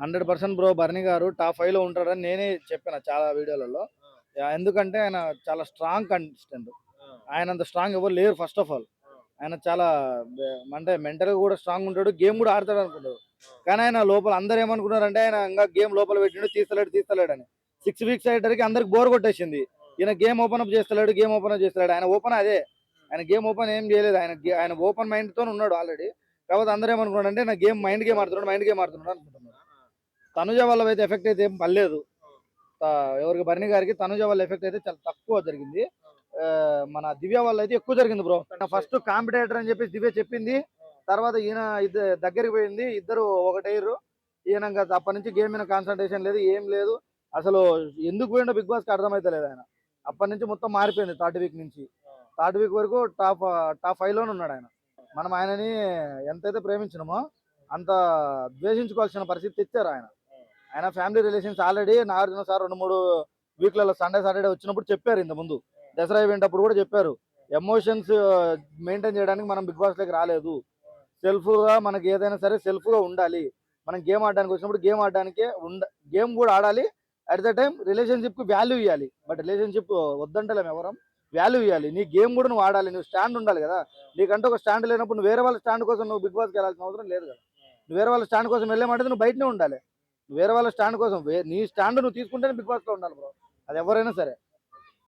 Hundred percent bro బర్నీ గారు top ఫైవ్లో ఉంటాడని నేనే చెప్పాను చాలా వీడియోలలో. ఎందుకంటే ఆయన చాలా స్ట్రాంగ్ కంటెస్టెంట్. ఆయన అంత స్ట్రాంగ్ ఎవరు లేరు ఫస్ట్ ఆఫ్ ఆల్. ఆయన చాలా అంటే మెంటల్గా కూడా స్ట్రాంగ్ ఉంటాడు గేమ్ కూడా ఆడతాడు అనుకుంటాడు కానీ ఆయన లోపల అందరు ఏమనుకున్నారంటే ఆయన ఇంకా గేమ్ లోపల పెట్టిండు తీస్తలేడు తీస్తలేడు అని సిక్స్ వీక్స్ అయ్యేటరికి అందరికి బోర్ కొట్టేసింది. ఈయన గేమ్ ఓపెన్ అప్ చేస్తలేడు గేమ్ ఓపెన్ అప్ చేస్తలేడు. ఆయన ఓపెన్ అదే. ఆయన గేమ్ ఓపెన్ ఏం చేయలేదు. ఆయన ఆయన ఓపెన్ మైండ్తో ఉన్నాడు ఆల్రెడీ. కాకపోతే అందరూ ఏమనుకున్నాడు అంటే నా గేమ్ మైండ్ గేమ్ ఆడుతున్నాడు మైండ్ గేమ్ ఆడుతున్నాడు అనుకుంటున్నారు. తనుజ వల్ల అయితే ఎఫెక్ట్ అయితే ఏం పర్లేదు ఎవరికి భరణి గారికి తనుజ వల్ల ఎఫెక్ట్ అయితే చాలా తక్కువ జరిగింది. ఆ, మన దివ్య వల్ల అయితే ఎక్కువ జరిగింది బ్రో. ఫస్ట్ కాంపిటేటర్ అని చెప్పేసి దివ్య చెప్పింది. తర్వాత ఈయన ఇద్దరు దగ్గరికి పోయింది. ఇద్దరు ఒకటయ్యారు ఈయన అప్పటి నుంచి గేమ్ మీద కాన్సన్ట్రేషన్ లేదు ఏం లేదు. అసలు ఎందుకు పోయిండో బిగ్ బాస్కి అర్థమైతే లేదు ఆయన. అప్పటి నుంచి మొత్తం మారిపోయింది థర్డ్ వీక్ నుంచి. థర్డ్ వీక్ వరకు టాప్ టాప్ ఫైవ్లోనే ఉన్నాడు ఆయన. మనం ఆయనని ఎంతైతే ప్రేమించినామో అంత ద్వేషించుకోవాల్సిన పరిస్థితి తెచ్చారు ఆయన. ఆయన family relations already Nagarjuna sir రెండు మూడు వీక్లలో సండే సాటర్డే వచ్చినప్పుడు చెప్పారు ఇంత ముందు. దసరా ఈవెంట్ అప్పుడు కూడా చెప్పారు. ఎమోషన్స్ మెయింటైన్ uh, చేయడానికి మనం బిగ్ బాస్లోకి రాలేదు. సెల్ఫ్గా మనకి ఏదైనా సరే సెల్ఫ్గా ఉండాలి. మనం గేమ్ ఆడడానికి వచ్చినప్పుడు గేమ్ ఆడడానికే ఉండ గేమ్ కూడా ఆడాలి. అట్ ద టైం రిలేషన్షిప్కి వాల్యూ ఇవ్వాలి బట్ రిలేషన్షిప్ వద్దంటలేం ఎవరం. వాల్యూ ఇవ్వాలి నీ గేమ్ కూడా నువ్వు ఆడాలి. నువ్వు స్టాండ్ ఉండాలి కదా. నీకంటే ఒక స్టాండ్ లేనప్పుడు నువ్వు వేరే వాళ్ళ స్టాండ్ కోసం నువ్వు బిగ్ బాస్కి వెళ్ళాల్సిన అవసరం లేదు కదా. నువ్వు వేరే వాళ్ళ స్టాండ్ కోసం వెళ్ళామంటే నువ్వు బయటనే ఉండాలి. వేరే వాళ్ళ స్టాండ్ కోసం వే- నీ స్టాండ్ నువ్వు తీసుకుంటేనే బిగ్ బాస్లో ఉండాలి బ్రో. అది ఎవరైనా సరే.